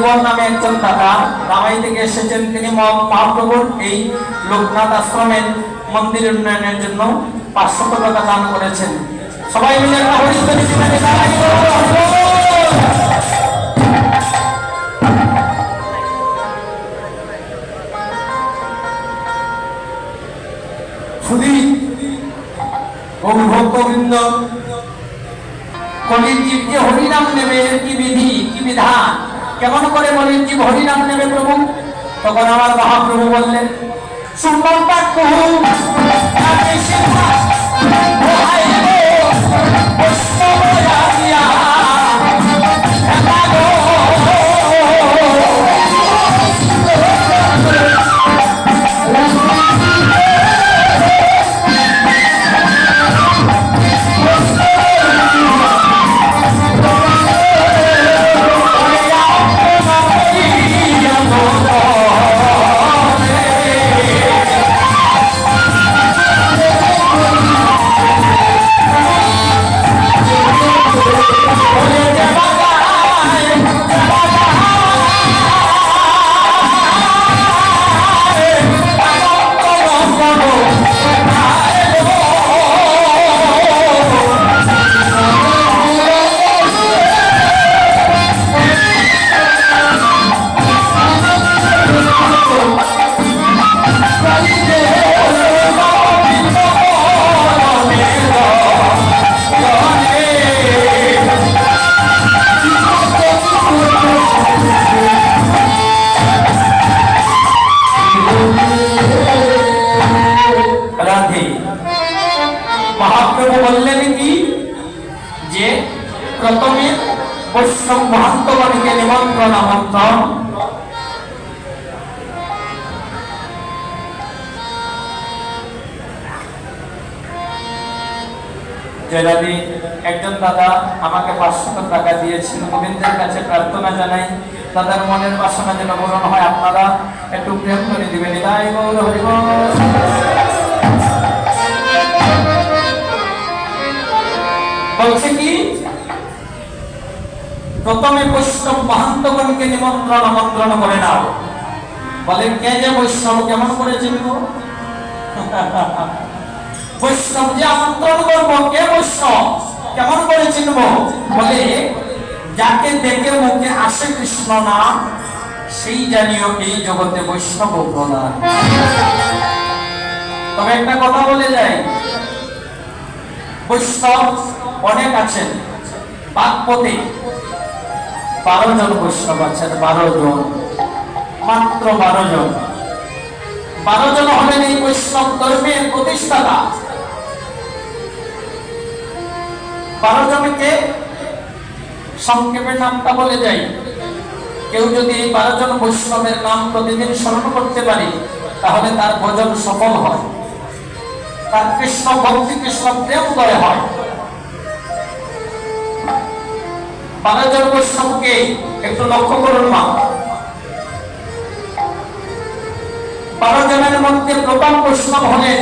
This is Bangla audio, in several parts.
দেওয়ার নামে একজন দাদা রামাই থেকে এসেছেন তিনি মহাপ্রভুর এই লোকনাথ আশ্রমের মন্দির উন্নয়নের জন্য পাঁচশত টাকা দান করেছেন। সবাই মিলে অভিভক্তবৃন্দ কলির জীব যে হরিনাম নেবে এর কি বিধি কি বিধান কেমন করে বলেন জীব হরিনাম নেবে প্রভু? তখন আমার মহাপ্রভু বললেন সুন্দর মহান্তগণকে নিমন্ত্রণ আমন্ত্রণ। জয়রাদি একজন দাদা আমাকে পাঁচশো টাকা দিয়েছেন গোবিন্দের কাছে প্রার্থনা জানাই, দাদার মনের বাসনা যেন পূরণ হয়। আপনারা একটু প্রেম করে দিবেন। বলছে কি? প্রথমে বৈষ্ণব মহান্তগণকে নিমন্ত্রণ, আমন্ত্রণ করে নাও। বলে, কে যে বৈষ্ণব কেমন করে চিনব? বৈষ্ণব যে আমন্ত্রণ করব, কে বৈষ্ণব? কেমন করে চিনব? বলে, যাকে দেখে মুখে আসে কৃষ্ণ নাম, সেই জানিও এই জগতে বৈষ্ণব প্রদান তবে একটা কথা বলে যায় বৈষ্ণব অনেক আছেন বাগপতি বারো জন বৈষ্ণব আছেন, বারো জন। মাত্র বারো জন। বারো জন হলেন এই বৈষ্ণব ধর্মের প্রতিষ্ঠাতা। বারো জনকে সংক্ষেপে নামটা বলে যাই কেউ যদি এই বারো জন বৈষ্ণবের নাম প্রতিদিন স্মরণ করতে পারে, তাহলে তার ভজন সফল হয়। তার কৃষ্ণ ভক্তি, কৃষ্ণ প্রেম হয়। জন বৈষ্ণবকে একটু লক্ষ্য করুন মা। বারো জনের মধ্যে প্রথম বৈষ্ণব হলেন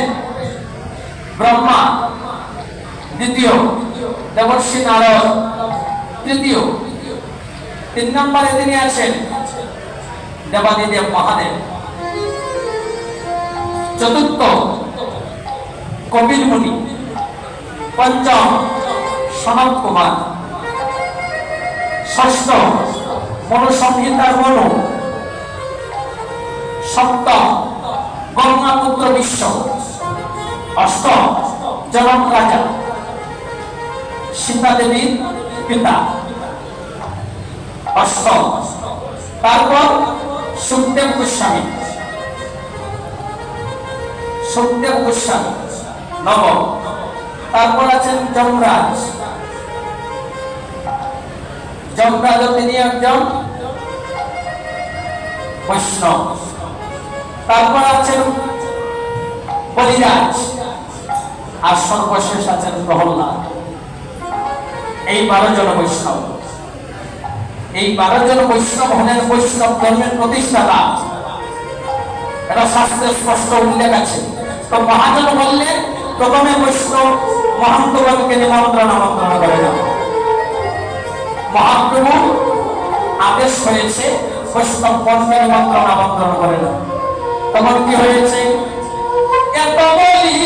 ব্রহ্মা, দ্বিতীয় দেবর্ষী নারদ, তৃতীয় তিন নম্বরে তিনি আছেন দেবাদিদেব মহাদেব। চতুর্থ কপিল মুনি পঞ্চম সনৎ কুমার। ষষ্ঠ মনুসংহিতার মনু। সপ্তম গঙ্গাপুত্র বিশ্ব। অষ্টম জনক রাজা। সীতা দেবীর পিতা। অষ্টম তারপর সুখদেব গোস্বামী। সুখদেব গোস্বামী, নবম। তারপর আছেন যমরাজ। তারপর আছেন এই বৈষ্ণব। এই জন বৈষ্ণব বৈষ্ণব ধর্মের প্রতিষ্ঠাতা। শাস্ত্রে স্পষ্ট উল্লেখ আছে। তো মহাজন বললে প্রথমে বৈষ্ণব মহন্তগণকে নিমন্ত্রণ আমন্ত্রণ করে মহাপ্রভু আদেশ হয়েছে বৈষ্ণব পণ্যে নিমন্ত্রণ আমন্ত্রণ করে না তখন কি হয়েছে? এত বলি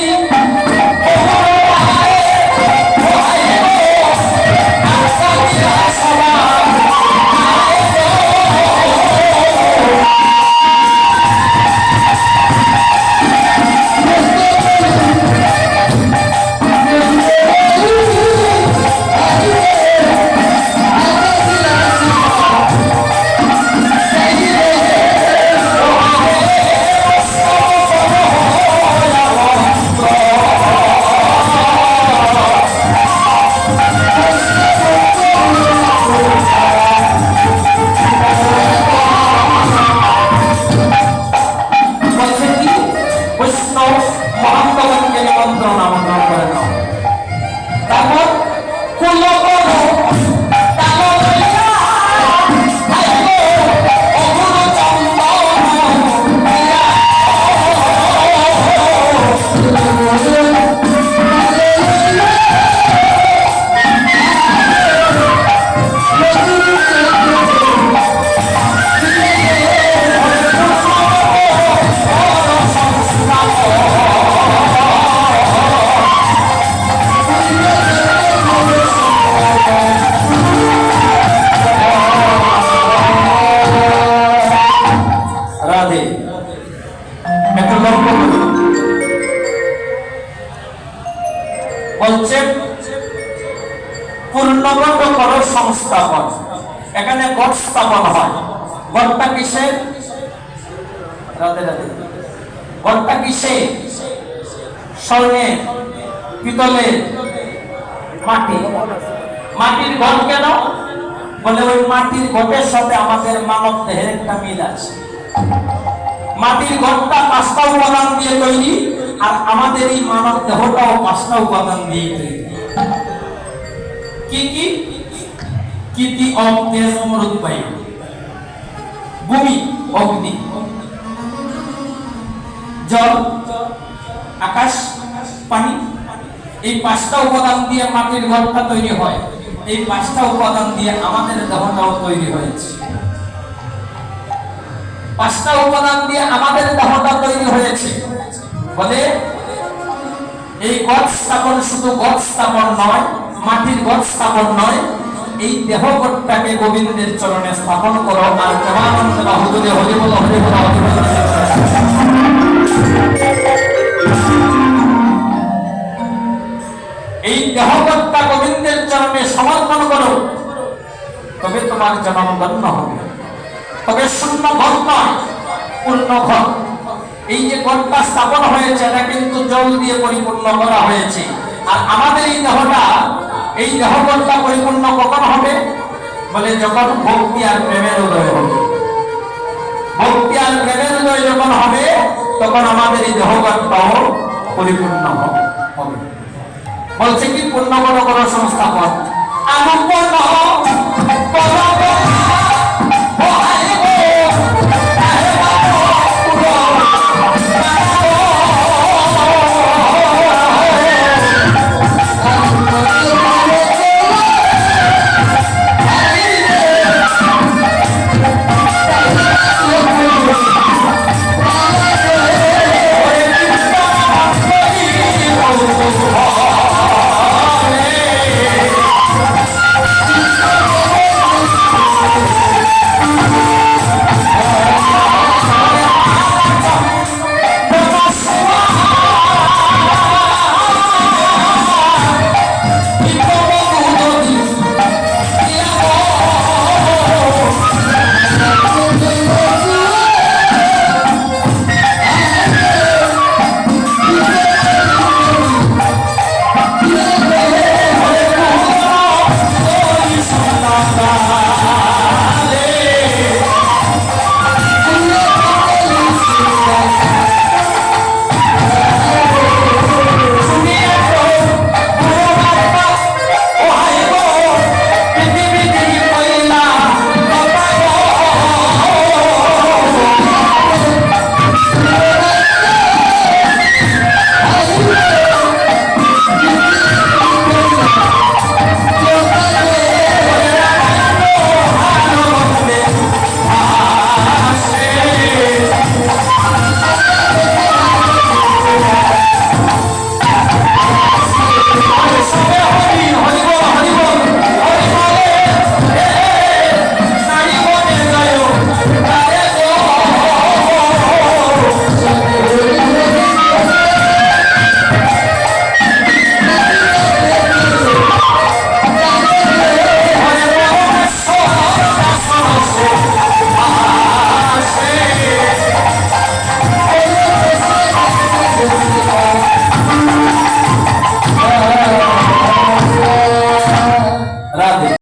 পূর্ণগত কর সংস্থাপন এখানে গট স্থাপন হয়। গটটা কিসের গটটা কিসে? স্বর্ণে, পিতলে, মাটি। মাটির ঘট কেন? বলে ওই মাটির ঘটের সাথে আমাদের মানব দেহের একটা মিল আছে। মাটির ঘরটা পাঁচটা উপাদান দিয়ে তৈরি, আর আমাদের এই মানব দেহটাও পাঁচটা উপাদান দিয়ে তৈরি। কি কি? কি অব তেজ অমরুদ বায়ু ভূমি, অগ্নি। জল, আকাশ, পানি। এই পাঁচটা উপাদান দিয়ে মাটির ঘরটা তৈরি হয়। এই পাঁচটা উপাদান দিয়ে আমাদের দেহটাও তৈরি হয়েছে। পাঁচটা উপাদান দিয়ে আমাদের দেহটা তৈরি হয়েছে। বলে, এই গছ স্থাপন শুধু গছ স্থাপন নয় মাটির গছ স্থাপন নয়, এই দেহগতটাকে গোবিন্দের চরণে স্থাপন করো আর প্রেমানন্দ বাহুদুরে বল, হরি বল এই দেহগতটা গোবিন্দের চরণে সমর্পণ করো, তবে তোমার জন্ম ধন্য হবে। তবে শূন্য ঘর নয়, পূর্ণ ঘর। এই যে ঘরটা স্থাপন হয়েছে, এটা কিন্তু জল দিয়ে পরিপূর্ণ করা হয়েছে। আর আমাদের এই দেহটা এই দেহকর্তা পরিপূর্ণ কখন হবে? বলে যখন ভক্তি আর প্রেমের উদয় হবে। ভক্তি আর প্রেমের উদয় যখন হবে, তখন আমাদের এই দেহকর্তাও পরিপূর্ণ হবে। বলছে কি, পূর্ণ কোনো কোনো সংস্থাপন। পরম